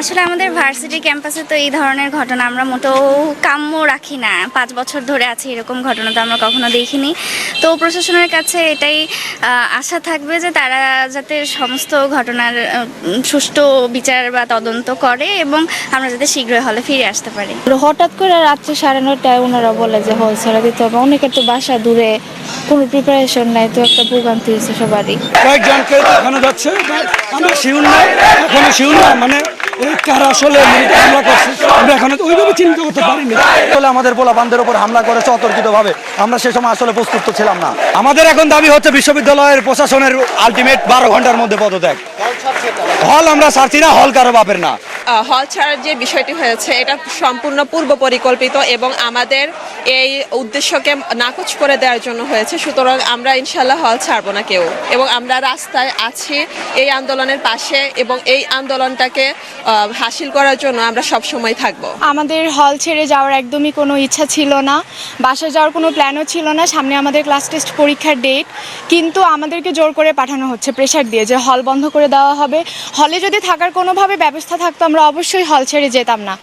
আসলে আমাদের ভার্সিটি ক্যাম্পাসে তো এই ধরনের ঘটনা আমরা মোটেও কাম্য রাখি না। পাঁচ বছর ধরে আছে এরকম ঘটনা তো আমরা কখনো দেখিনি। তো প্রশাসনের কাছে এটাই আশা থাকবে যে তারা যাতে সমস্ত ঘটনার সুষ্ঠু বিচার বা তদন্ত করে এবং আমরা যাতে শীঘ্রই হলে ফিরে আসতে পারি। হঠাৎ করে রাত্রে সাড়ে নটায় ওনারা বলে যে হল ছাড়া দিতে হবে। অনেকের তো বাসা দূরে কোনো প্রিপারেশন নাই তো একটা ভোগান্তি হয়েছে সবারই। কয়েকজনকে দেখানো যাচ্ছে। আমরা শিউর না এখনও শিউর না মানে আমরা চিন্তা করতে পারিনি। আমাদের হামলা করেছে আমরা সে সময় আসলে প্রস্তুত ছিলাম না। আমাদের এখন হচ্ছে বিশ্ববিদ্যালয়ের প্রশাসনের আলটিমেট বারো ঘণ্টার মধ্যে পদত্যাগ। হল আমরা ছাড়ছি না, হল কারও বাপের না। হল ছাড়ার যে বিষয়টি হয়েছে, এটা সম্পূর্ণ পূর্ব পরিকল্পিত এবং আমাদের এই উদ্দেশ্যকে নাকচ করে দেওয়ার জন্য হয়েছে। সুতরাং আমরা ইনশাল্লাহ হল ছাড়বো না কেউ। এবং আমরা রাস্তায় আছি এই আন্দোলনের পাশে এবং এই আন্দোলনটাকে হাসিল করার জন্য আমরা সব সময় থাকব। আমাদের হল ছেড়ে যাওয়ার একদমই কোনো ইচ্ছা ছিল না। বাসা যাওয়ার কোনো প্ল্যানও ছিল না। সামনে আমাদের ক্লাস টেস্ট পরীক্ষার ডেট। কিন্তু আমাদেরকে জোর করে পাঠানো হচ্ছে, প্রেশার দিয়ে যে হল বন্ধ করে দেওয়া হবে। হলে যদি থাকার কোনোভাবে ব্যবস্থা থাকতো আমরা অবশ্যই হল ছেড়ে যেতাম না।